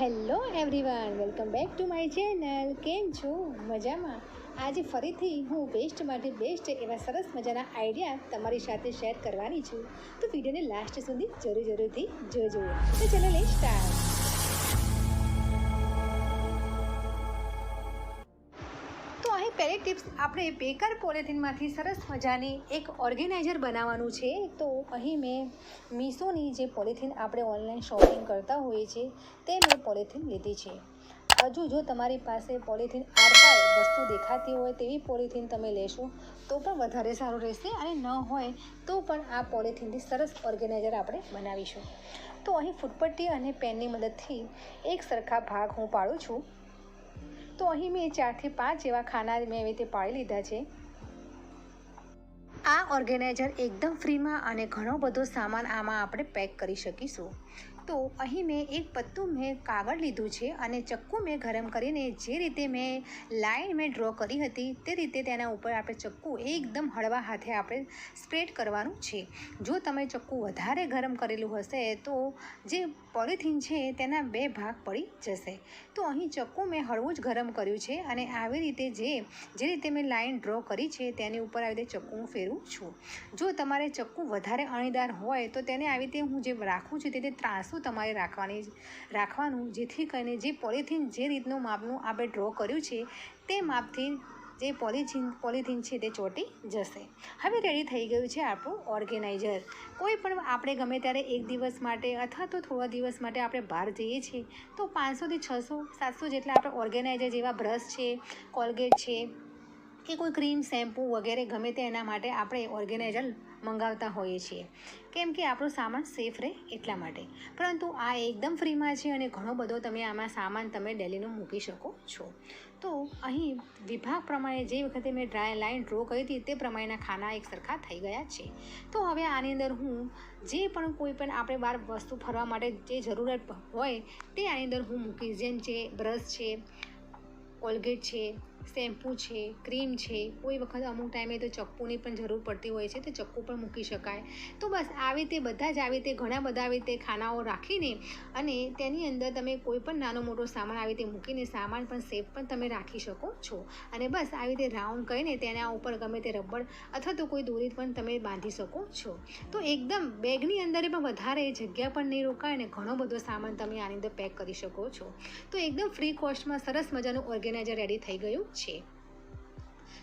Hello everyone welcome back to my channel કેમ છો? મજામાં? આજે ફરીથી હું બેસ્ટ માટે બેસ્ટ એવા સરસ મજાના આઈડિયા તમારી સાથે શેર કરવાની છું. તો વિડીયોને લાસ્ટ સુધી જરૂર જરૂરથી જોજો. તો ચલો લે સ્ટાર્ટ ટિપ્સ આપણે બેકર પોલિથીનમાંથી સરસ મજાની એક ઓર્ગેનાઇઝર બનાવવાનું છે. તો અહીં મેં મીશોની જે પોલિથીન આપણે ઓનલાઈન શોપિંગ કરતા હોઈએ છીએ, તે મેં પોલિથીન લીધી છે. હજુ જો તમારી પાસે પોલિથીન આરપાર વસ્તુ દેખાતી હોય તેવી પોલિથીન તમે લેશો, તો પણ વધારે સારું રહેશે અને ન હોય તો પણ આ પોલિથીનથી સરસ ઓર્ગેનાઇઝર આપણે બનાવીશું. તો અહીં ફૂટપટ્ટી અને પેનની મદદથી એક સરખા ભાગ હું પાડું છું. તો અહીં મેં ચારથી પાંચ જેવા ખાના મેં એવી રીતે પાડી લીધા છે. આ ઓર્ગેનાઇઝર એકદમ ફ્રીમાં અને ઘણો બધો સામાન આમાં આપણે પેક કરી શકીશું. તો અહીં મેં એક પત્તું મેં કાગળ લીધું છે અને ચક્કુ મેં ગરમ કરીને જે રીતે મેં લાઈન મેં ડ્રો કરી હતી તે રીતે તેના ઉપર આપણે ચક્કુ એકદમ હળવા હાથે આપણે સ્પ્રેડ કરવાનું છે. જો તમે ચક્કુ વધારે ગરમ કરેલું હશે તો જે પોલિથીન છે તેના બે ભાગ પડી જશે. તો અહીં ચક્કુ મેં હળવું જ ગરમ કર્યું છે અને આવી રીતે જે જે રીતે મેં લાઈન ડ્રો કરી છે તેની ઉપર આવી રીતે ચક્કુ હું ફેરવું છું. જો તમારે ચક્કુ વધારે અણીદાર હોય તો તેને આવી રીતે હું જે રાખું છું તે રીતે ત્રાસું તમારે રાખવાની રાખવાનું, જેથી કરીને જે પોલિથીન, જે રીતનું માપનું આપણે ડ્રો કર્યું છે, તે માપથી જે પોલિથીન પોલિથીન છે તે ચોંટી જશે. હવે રેડી થઈ ગયું છે આપણું ઓર્ગેનાઇઝર કોઈ પણ આપણે ગમે ત્યારે એક દિવસ માટે અથવા તો થોડા દિવસ માટે આપણે બહાર જઈએ છીએ, તો પાંચસોથી છસો, સાતસો જેટલા આપણે ઓર્ગેનાઇઝર જેવા બ્રશ છે કોલગેટ છે, કે કોઈ ક્રીમ શેમ્પૂ વગેરે ગમે તે એના માટે આપણે ઓર્ગેનાઇઝર મંગાવતા હોઈએ છીએ. કેમ કે આપણો સામાન સેફ રહે એટલા માટે. પરંતુ આ એકદમ ફ્રીમાં છે અને ઘણો બધો તમે આમાં સામાન તમે ડેલીનો મૂકી શકો છો. તો અહીં વિભાગ પ્રમાણે જે વખતે મેં ડ્રાય લાઇન ડ્રો કરી હતી તે પ્રમાણેના ખાના એક સરખા થઈ ગયા છે. તો હવે આની અંદર હું જે પણ કોઈ પણ આપણે બહાર વસ્તુ ફરવા માટે જે જરૂરત હોય તે આની અંદર હું મૂકીશ. જેમ છે બ્રશ છે કોલગેટ છે શેમ્પૂ છે, ક્રીમ છે, કોઈ વખત અમુક ટાઈમે તો ચક્કુની પણ જરૂર પડતી હોય છે તો ચક્કુ પણ મૂકી શકાય. તો બસ આવી રીતે બધા જ આવી રીતે ઘણા બધા આવી રીતે ખાનાઓ રાખીને અને તેની અંદર તમે કોઈ પણ નાનો મોટો સામાન આવી રીતે મૂકીને સામાન પણ સેફ પણ તમે રાખી શકો છો. અને બસ આવી રીતે રાઉન્ડ કરીને તેના ઉપર ગમે તે રબર અથવા તો કોઈ દોરી પણ તમે બાંધી શકો છો. તો એકદમ બેગની અંદર પણ વધારે જગ્યા પણ નહીં રોકાય અને ઘણો બધો સામાન તમે આની અંદર પેક કરી શકો છો. તો એકદમ ફ્રી કોસ્ટમાં સરસ મજાનું ઓર્ગેનાઇઝર રેડી થઈ ગયું. છે.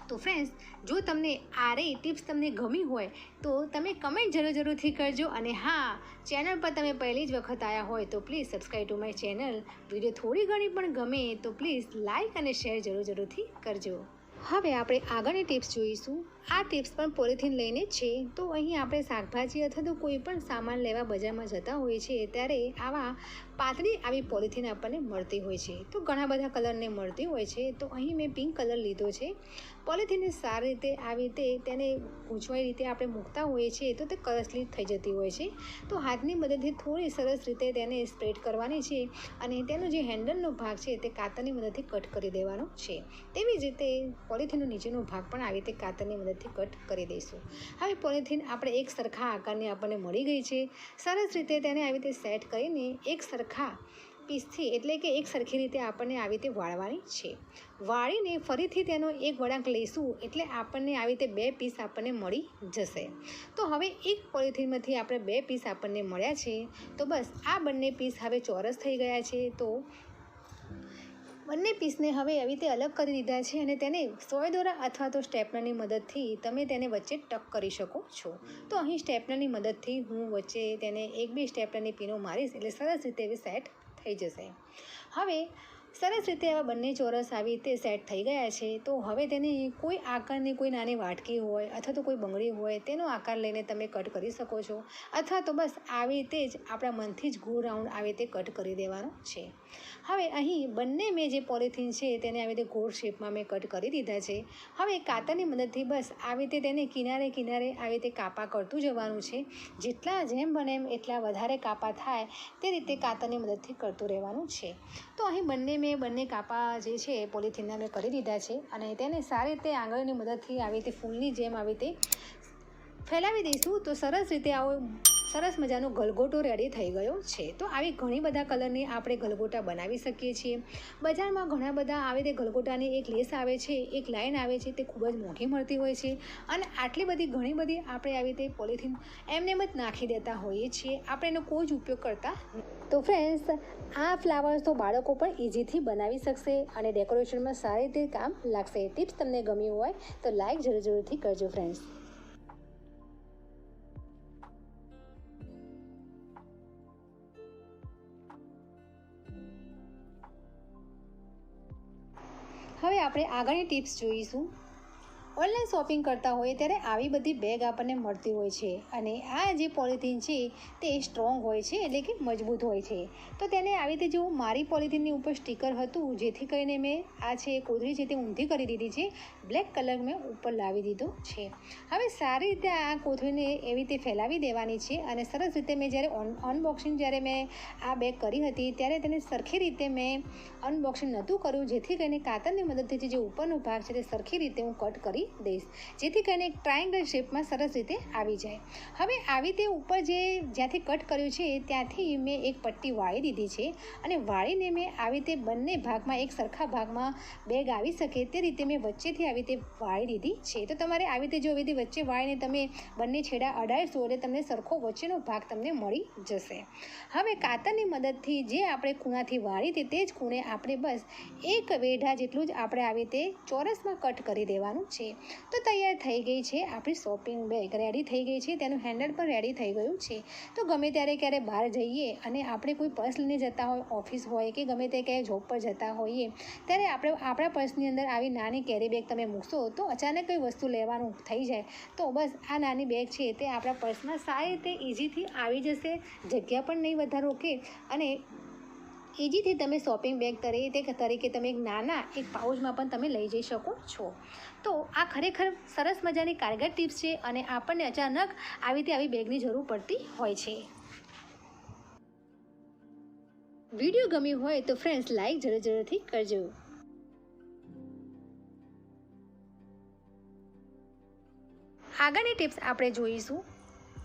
તો ફ્રેન્ડ્સ જો તમને આ રે ટિપ્સ તમને ગમી હોય, તો તમે કમેન્ટ જરૂર જરૂરથી કરજો. અને હા ચેનલ પર તમે પહેલી જ વખત આવ્યા હોય, તો please subscribe to my channel video થોડી ઘણી પણ ગમે, તો પ્લીઝ લાઇક અને શેર જરૂર જરૂરથી કરજો. હવે આપણે આગળની ટિપ્સ જોઈશું. આ ટિપ્સ પણ પોલિથીન લઈને છે. તો અહીં આપણે શાકભાજી અથવા તો કોઈ પણ સામાન લેવા બજારમાં જતા હોઈએ છીએ, ત્યારે આવા પાતળી આવી પોલિથીન આપણને મળતી હોય છે. તો ઘણા બધા કલરને મળતી હોય છે. તો અહીં મેં પિંક કલર લીધો છે. પોલિથીનને સારી રીતે આવી રીતે તેને ગૂંચવાઈ રીતે આપણે મૂકતા હોઈએ છીએ તો તે કરસલી થઈ જતી હોય છે. તો હાથની મદદથી થોડી સરસ રીતે તેને સ્પ્રેડ કરવાની છે અને તેનો જે હેન્ડલનો ભાગ છે તે કાતરની મદદથી કટ કરી દેવાનો છે. તેવી જ રીતે પોલિથીનનો નીચેનો ભાગ પણ આવી રીતે કાતરની મદદથી કટ કરી દઈશું. હવે પોલિથીન આપણે એક સરખા આકારની આપણને મળી ગઈ છે. સરસ રીતે તેને આવી રીતે સેટ કરીને એક સરખા પીસથી એટલે કે એક સરખી રીતે આપણને આવી રીતે વાળવાની છે. વાળીને ફરીથી તેનો એક વળાંક લઈશું એટલે આપણને આવી રીતે બે પીસ આપણને મળી જશે. તો હવે એક પોલિથીનમાંથી આપણે બે પીસ આપણને મળ્યા છે. તો બસ આ બંને પીસ હવે ચોરસ થઈ ગયા છે. તો બંને પીસને હવે આવી રીતે અલગ કરી દીધા છે અને તેને સોય દોરા અથવા તો સ્ટેપનરની મદદથી તમે તેને વચ્ચે ટક કરી શકો છો. તો અહીં સ્ટેપનરની મદદથી હું વચ્ચે તેને એક બે સ્ટેપનરની પીનો મારીશ એટલે સરસ રીતે એવી સેટ થઈ જશે. હવે સરસ રીતે આવા બંને ચોરસ આવી રીતે સેટ થઈ ગયા છે. તો હવે તેને કોઈ આકારની કોઈ નાની વાટકી હોય અથવા તો કોઈ બંગડી હોય તેનો આકાર લઈને તમે કટ કરી શકો છો. અથવા તો બસ આવી રીતે જ આપણા મનથી જ ગોળ રાઉન્ડ આવી રીતે કટ કરી દેવાનો છે. હવે અહીં બંને મેં જે પોલિથીન છે તેને આવી રીતે ગોળ શેપમાં મેં કટ કરી દીધા છે. હવે કાતરની મદદથી બસ આવી રીતે તેને કિનારે કિનારે આવી રીતે કાપા કરતું જવાનું છે. જેટલા જેમ બને એમ એટલા વધારે કાપા થાય તે રીતે કાતરની મદદથી કરતું રહેવાનું છે. તો અહીં બંને મેં બંને કાપા જે છે પોલિથીનના મેં કરી દીધા છે અને તેને સારી રીતે આંગળીની મદદથી આવી રીતે ફૂલની જેમ આવી રીતે ફેલાવી દઈશું. તો સરસ રીતે આવો સરસ મજાનો ગલગોટો રેડી થઈ ગયો છે. તો આવી ઘણી બધા કલરની આપણે ગલગોટા બનાવી શકીએ છીએ. બજારમાં ઘણા બધા આવી રીતે ગલગોટાની એક લેસ આવે છે, એક લાઇન આવે છે, તે ખૂબ જ મોંઘી મળતી હોય છે. અને આટલી બધી ઘણી બધી આપણે આવી રીતે પોલિથીન એમને જ નાખી દેતા હોઈએ છીએ. આપણે એનો કોઈ જ ઉપયોગ કરતા તો ફ્રેન્ડ્સ આ ફ્લાવર્સ તો બાળકો પણ ઇઝીથી બનાવી શકશે અને ડેકોરેશનમાં સારી રીતે કામ લાગશે. ટિપ્સ તમને ગમી હોય તો લાઈક જરૂર જરૂરથી કરજો ફ્રેન્ડ્સ આપણે આગળની ટિપ્સ જોઈશું. ઓનલાઈન શોપિંગ કરતા હોઈએ ત્યારે આવી બધી બેગ આપણને મળતી હોય છે અને આ જે પોલિથીન છે તે સ્ટ્રોંગ હોય છે એટલે કે મજબૂત હોય છે. તો તેને આવી રીતે જો મારી પોલિથીનની ઉપર સ્ટીકર હતું જેથી કરીને મેં આ છે કોથળી છે તે ઊંધી કરી દીધી છે, બ્લેક કલર મેં ઉપર લાવી દીધો છે. હવે સારી રીતે આ કોથળીને એવી રીતે ફેલાવી દેવાની છે અને સરસ રીતે મેં જ્યારે અનબોક્સિંગ જ્યારે મેં આ બેગ કરી હતી ત્યારે તેને સરખી રીતે મેં અનબોક્સિંગ નહોતું કર્યું જેથી કરીને કાતરની મદદથી જે ઉપરનો ભાગ છે તે સરખી રીતે હું કટ કરી દઈશ જેથી કરીને એક ટ્રાયંગલ શેપમાં સરસ રીતે આવી જાય. હવે આવી રીતે ઉપર જે જ્યાંથી કટ કર્યું છે, ત્યાંથી મેં એક પટ્ટી વાળી દીધી છે અને વાળીને મેં આવી રીતે બંને ભાગમાં, એક સરખા ભાગમાં બેગ આવી શકે તે રીતે મેં વચ્ચેથી આવી રીતે વાળી દીધી છે. તો તમારે આવી રીતે જો આવી રીતે વચ્ચે વાળીને તમે બંને છેડા અડાડશો એટલે તમને સરખો વચ્ચેનો ભાગ તમને મળી જશે. હવે કાતરની મદદથી જે આપણે ખૂણાથી વાળી હતી તે જ ખૂણે આપણે બસ એક વેઢા જેટલું જ આપણે આવી રીતે ચોરસમાં કટ કરી દેવાનું છે. તો તૈયાર થઈ ગઈ છે આપણી શોપિંગ બેગ રેડી થઈ ગઈ છે, તેનું હેન્ડલ પણ રેડી થઈ ગયું છે. તો ગમે ત્યારે ક્યારે બહાર જઈએ અને આપણે કોઈ પર્સ લઈને જતા હોય ઓફિસ હોય કે ગમે તે ક્યાંય જોબ પર જતા હોઈએ, ત્યારે આપણે આપણા પર્સની અંદર આવી નાની કેરી બેગ તમે મૂકશો તો અચાનક કોઈ વસ્તુ લેવાનું થઈ જાય. તો બસ આ નાની બેગ છે તે આપણા પર્સમાં સારી રીતે ઇઝીથી આવી જશે, જગ્યા પણ નહીં વધારો કે અને ઇઝીથી તમે શોપિંગ બેગ તરીકે તરીકે તમે એક નાના, એક પાઉચમાં પણ તમે લઈ જઈ શકો છો. તો આ ખરેખર સરસ મજાની કારગર ટિપ્સ છે અને આપણને અચાનક આવી રીતે આવી બેગની જરૂર પડતી હોય છે. વીડિયો ગમ્યું હોય તો ફ્રેન્ડ્સ લાઈક જરૂર, જરૂરથી કરજો. આગળની ટિપ્સ આપણે જોઈશું.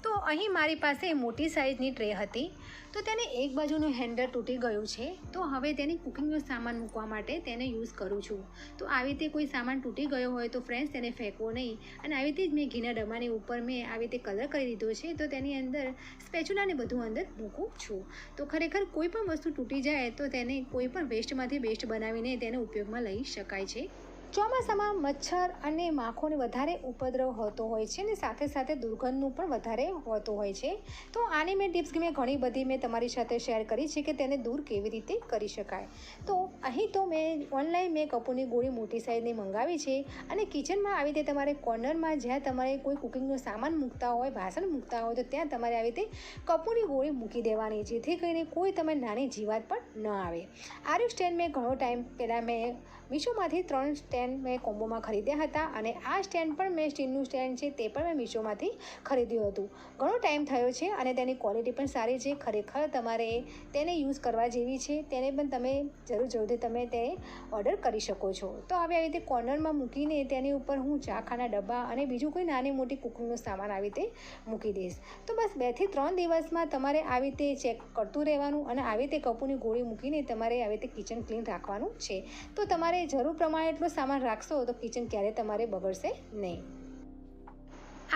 તો અહીં મારી પાસે મોટી સાઇઝની ટ્રે હતી. તો તેને એક બાજુનું હેન્ડલ તૂટી ગયું છે. તો હવે તેની કુકિંગનો સામાન મૂકવા માટે તેને યુઝ કરું છું. તો આવી રીતે કોઈ સામાન તૂટી ગયો હોય તો ફ્રેન્ડ્સ તેને ફેંકવો નહીં. અને આવી રીતે જ મેં ઘીના ડબ્બાની ઉપર મેં આવી રીતે કલર કરી દીધો છે, તો તેની અંદર સ્પેચ્યુલાને બધું અંદર મૂકું છું. તો ખરેખર કોઈ પણ વસ્તુ તૂટી જાય તો તેને કોઈ પણ વેસ્ટમાંથી બેસ્ટ બનાવીને તેને ઉપયોગમાં લઈ શકાય છે. ચોમાસામાં મચ્છર અને માખોને વધારે ઉપદ્રવ હોતો હોય છે અને સાથે સાથે દુર્ગંધનું પણ વધારે હોતું હોય છે. તો આની મેં ટિપ્સ મેં ઘણી બધી મેં તમારી સાથે શેર કરી છે કે તેને દૂર કેવી રીતે કરી શકાય. તો અહીં તો મેં ઓનલાઈન મેં કપૂરની ગોળી મોટી સાઈઝની મંગાવી છે અને કિચનમાં આવી રીતે તમારે કોર્નરમાં જ્યાં તમારે કોઈ કુકિંગનો સામાન મૂકતા હોય, વાસણ મૂકતા હોય તો ત્યાં તમારે આવી રીતે કપૂરની ગોળી મૂકી દેવાની જેથી કરીને કોઈ તમે નાની જીવાત પણ ન આવે. આર્યુ સ્ટેન્ડ મેં ઘણો ટાઈમ પહેલાં મેં મીશોમાંથી ત્રણ સ્ટેન્ડ મેં કોમ્બોમાં ખરીદ્યા હતા અને આ સ્ટેન્ડ પણ મેં સ્ટીલનું સ્ટેન્ડ છે તે પણ મેં મીશોમાંથી ખરીદ્યું હતું. ઘણો ટાઈમ થયો છે અને તેની ક્વોલિટી પણ સારી છે. ખરેખર તમારે તેને યુઝ કરવા જેવી છે તેને પણ તમે જરૂર જરૂરથી તમે તે ઓર્ડર કરી શકો છો. તો હવે આવી રીતે કોર્નરમાં મૂકીને તેની ઉપર હું ચાખાના ડબ્બા અને બીજું કોઈ નાની મોટી કુકિંગનું સામાન આવી રીતે મૂકી દઈશ. તો બસ બેથી ત્રણ દિવસમાં તમારે આવી રીતે ચેક કરતું રહેવાનું અને આવી રીતે કપૂરની ગોળી મૂકીને તમારે આવી રીતે કિચન ક્લીન રાખવાનું છે. તો તમારે જરૂર પ્રમાણે એટલો સામાન રાખશો તો કિચન ક્યારેય તમારે બગડશે નહીં.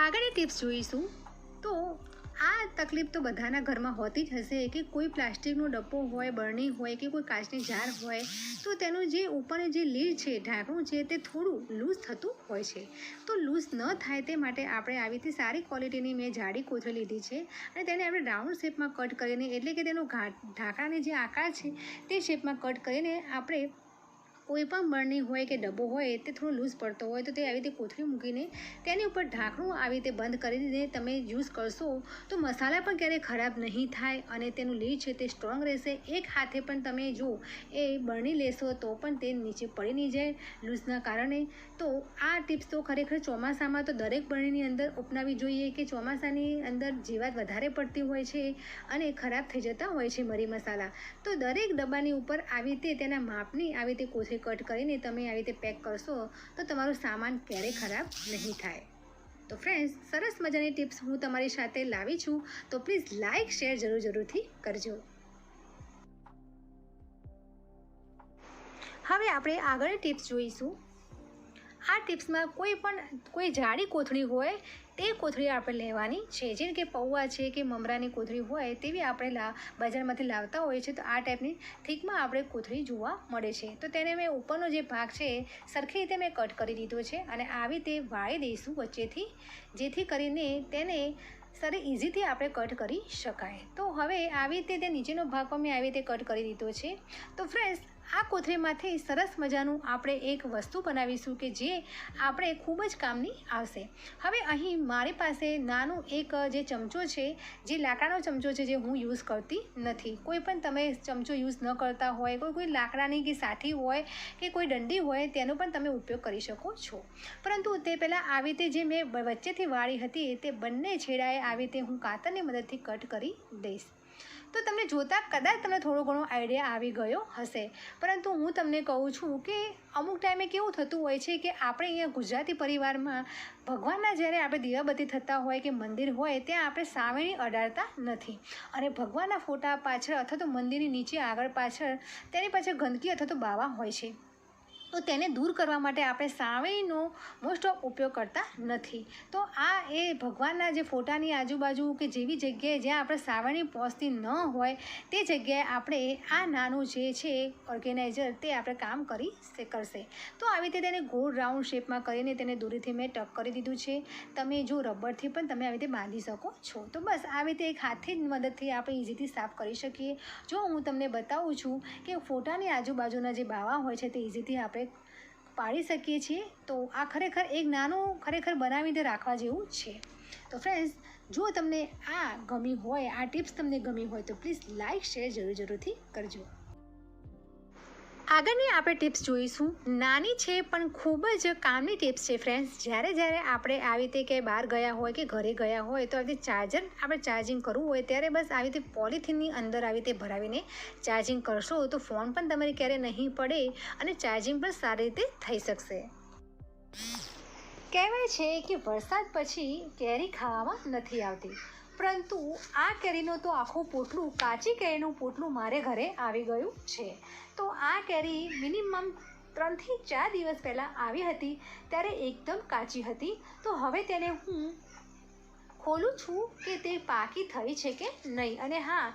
આગળની ટિપ્સ જોઈશું. તો આ તકલીફ તો બધાના ઘરમાં હોતી જ હશે કે કોઈ પ્લાસ્ટિકનો ડબ્બો હોય બરણી હોય કે કોઈ કાચની જાર હોય, તો તેનું જે ઉપરનું જે લીડ છે, ઢાંકણું છે, તે થોડું લૂઝ થતું હોય છે. તો લૂઝ ન થાય તે માટે આપણે આવી રીતે સારી ક્વોલિટીની મેં જાડી કોથળી લીધી છે અને તેને આપણે રાઉન્ડ શેપમાં કટ કરીને, એટલે કે તેનો ઢાંકણાની જે આકાર છે તે શેપમાં કટ કરીને આપણે કોઈ પણ બરણી હોય કે ડબ્બો હોય, તે થોડો લૂઝ પડતો હોય, તો તે આવી રીતે કોથળી મૂકીને તેની ઉપર ઢાંકણું આવી રીતે બંધ કરીને તમે યુઝ કરશો તો મસાલા પણ ક્યારેય ખરાબ નહીં થાય અને તેનું લીડ છે તે સ્ટ્રોંગ રહેશે. એક હાથે પણ તમે જો એ બરણી લેશો તો પણ તે નીચે પડી નહીં જાય લૂઝના કારણે. તો આ ટિપ્સ તો ખરેખર ચોમાસામાં તો દરેક બરણીની અંદર અપનાવી જોઈએ કે ચોમાસાની અંદર જીવાત વધારે પડતી હોય છે અને ખરાબ થઈ જતા હોય છે મરી મસાલા. તો દરેક ડબ્બાની ઉપર આવી રીતે તેના માપની આવી રીતે કોથળી કટ કરીને તમે આવી રીતે પેક કરશો, તો તમારો સામાન ક્યારેય ખરાબ નહીં થાય. તો ફ્રેન્ડ્સ સરસ મજાની ટિપ્સ હું તમારી સાથે લાવી છું, તો પ્લીઝ લાઇક શેર જરૂર જરૂરથી કરજો. હવે આપણે આગળ ટિપ્સ જોઈશું. આ ટિપ્સમાં કોઈ પણ કોઈ જાડી કોથળી હોય તે કોથળી આપણે લેવાની છે. જેમ કે પૌવા છે કે મમરાની કોથળી હોય તેવી આપણે બજારમાંથી લાવતા હોઈએ છીએ, તો આ ટાઈપની થીકમાં આપણે કોથળી જોવા મળે છે. તો તેને મેં ઉપરનો જે ભાગ છે સરખી રીતે મેં કટ કરી દીધો છે અને આવી રીતે વાળી દઈશું વચ્ચેથી, જેથી કરીને તેને સર ઇઝીથી આપણે કટ કરી શકાય. તો હવે આવી રીતે તે નીચેનો ભાગ પણ મેં આવી રીતે કટ કરી દીધો છે. તો ફ્રેન્ડ્સ આ કોથળીમાંથી સરસ મજાનું આપણે એક વસ્તુ બનાવીશું કે જે આપણે ખૂબ જ કામની આવશે. હવે અહીં મારી પાસે નાનું એક, જે ચમચો છે, જે લાકડાનો ચમચો છે, જે હું યુઝ કરતી નથી. કોઈ પણ તમે ચમચો યુઝ ન કરતા હોય, કોઈ કોઈ લાકડાની કે સાઠી હોય, કે કોઈ દંડી હોય, તેનો પણ તમે ઉપયોગ કરી શકો છો. પરંતુ તે પહેલાં આવી રીતે જે મેં વચ્ચેથી વાળી હતી, તે બંને છેડાએ આવી રીતે હું કાતરની મદદથી કટ કરી દઈશ. તો તમને જોતાં કદાચ તમને થોડો ઘણો આઈડિયા આવી ગયો હશે. પરંતુ હું તમને કહું છું કે અમુક ટાઈમે કેવું થતું હોય છે કે આપણે અહીંયા ગુજરાતી પરિવારમાં ભગવાનના જ્યારે આપણે દીવાબત્તી થતા હોય કે મંદિર હોય ત્યાં આપણે સાવેણી અડાડતા નથી. અને ભગવાનના ફોટા પાછળ અથવા તો મંદિરની નીચે આગળ પાછળ તેની પાછળ ગંદકી અથવા તો બાવા હોય છે. તો તેને દૂર કરવા માટે આપણે સાવેણીનો મોસ્ટ ઓફ ઉપયોગ કરતા નથી. તો આ એ ભગવાનના જે ફોટાની આજુબાજુ કે જેવી જગ્યાએ જ્યાં આપણે સાવણી પહોંચતી ન હોય, તે જગ્યાએ આપણે આ નાનું જે છે ઓર્ગેનાઇઝર તે આપણે કામ કરી કરશે. તો આવી રીતે તેને ગોળ રાઉન્ડ શેપમાં કરીને તેને દૂરીથી મેં ટક કરી દીધું છે. તમે જો રબરથી પણ તમે આવી રીતે બાંધી શકો છો. તો બસ આવી રીતે એક હાથથી જ મદદથી આપણે ઇઝીથી સાફ કરી શકીએ. જો હું તમને બતાવું છું કે ફોટાની આજુબાજુના જે બાવા હોય છે તે ઇઝીથી આપણે પાડી શકીએ છીએ, તો આ ખરેખર એક નાનું ખરેખર બનાવીને રાખવા જેવું છે. તો ફ્રેન્ડ્સ જો તમને આ ગમી હોય, આ ટિપ્સ તમને ગમી હોય, તો પ્લીઝ લાઇક શેર જરૂર જરૂરથી કરજો. આગળની આપણે ટિપ્સ જોઈશું. નાની છે પણ ખૂબ જ કામની ટિપ્સ છે ફ્રેન્ડ્સ જ્યારે જ્યારે આપણે આવી રીતે ક્યાંય બહાર ગયા હોય કે ઘરે ગયા હોય તો આવી રીતે ચાર્જર આપણે ચાર્જિંગ કરવું હોય, ત્યારે બસ આવી રીતે પોલિથીનની અંદર આવી રીતે ભરાવીને ચાર્જિંગ કરશો તો ફોન પણ તમારે ક્યારે નહીં પડે અને ચાર્જિંગ પણ સારી રીતે થઈ શકશે. કહેવાય છે કે વરસાદ પછી કેરી ખાવામાં નથી આવતી. પરંતુ આ કેરીનો તો આખું પોટલું, કાચી કેરીનું પોટલું મારે ઘરે આવી ગયું છે. તો આ કેરી મિનિમમ ત્રણથી ચાર દિવસ પહેલાં આવી હતી, ત્યારે એકદમ કાચી હતી. તો હવે તેને હું ખોલું છું કે તે પાકી થઈ છે કે નહીં? અને હા,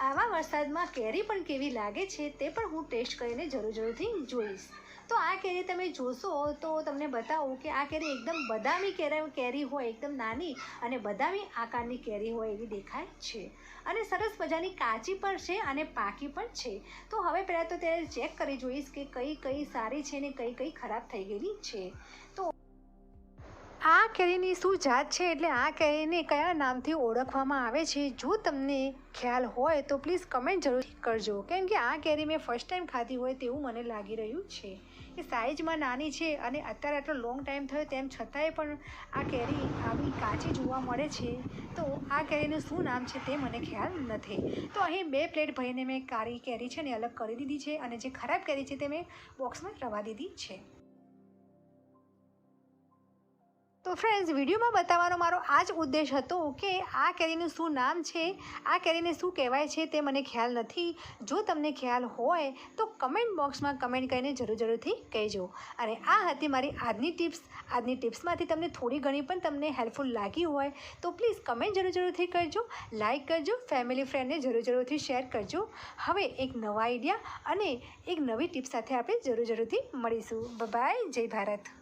આવા વરસાદમાં કેરી પણ કેવી લાગે છે તે પણ હું ટેસ્ટ કરીને જરૂર જરૂરથી જોઈશ. તો આ કેરી તમે જોશો તો તમને બતાવું કે આ કેરી એકદમ બદામી કેરી હોય, એકદમ નાની અને બદામી આકારની કેરી હોય એવી દેખાય છે. અને સરસ મજાની કાચી પણ છે અને પાકી પણ છે. તો હવે પહેલાં તો તેને ચેક કરી જોઈશ કે કઈ કઈ સારી છે ને કઈ કઈ ખરાબ થઈ ગયેલી છે. આ કેરીની શું જાત છે? એટલે આ કેરીને કયા નામથી ઓળખવામાં આવે છે? જો તમને ખ્યાલ હોય તો પ્લીઝ કમેન્ટ જરૂર કરજો. કેમ કે આ કેરી મેં ફર્સ્ટ ટાઈમ ખાધી હોય તેવું મને લાગી રહ્યું છે. એ સાઇઝમાં નાની છે અને અત્યારે આટલો લોંગ ટાઈમ થયો તેમ છતાંય પણ આ કેરી આવી કાચી જોવા મળે છે. તો આ કેરીનું શું નામ છે તે મને ખ્યાલ નથી. તો અહીં બે પ્લેટ ભરીને મેં કાળી કેરી છે ને અલગ કરી દીધી છે અને જે ખરાબ કેરી છે તે મેં બોક્સમાં રવા દીધી છે. તો ફ્રેન્ડ્સ વિડીયોમાં બતાવવાનો મારો આ જ ઉદ્દેશ હતો કે આ કેરીનું શું નામ છે, આ કેરીને શું કહેવાય છે તે મને ખ્યાલ નથી. જો તમને ખ્યાલ હોય તો કમેન્ટ બોક્સમાં કમેન્ટ કરીને જરૂર જરૂરથી કહેજો. અને આ હતી મારી આજની ટિપ્સ આજની ટિપ્સમાંથી તમને થોડી ઘણી પણ તમને હેલ્પફુલ લાગી હોય તો પ્લીઝ કમેન્ટ જરૂર જરૂરથી કરજો લાઇક કરજો ફેમિલી ફ્રેન્ડને જરૂર જરૂરથી શેર કરજો. હવે એક નવા આઈડિયા અને એક નવી ટિપ્સ સાથે આપણે જરૂર જરૂરથી મળીશું. બાય જય ભારત.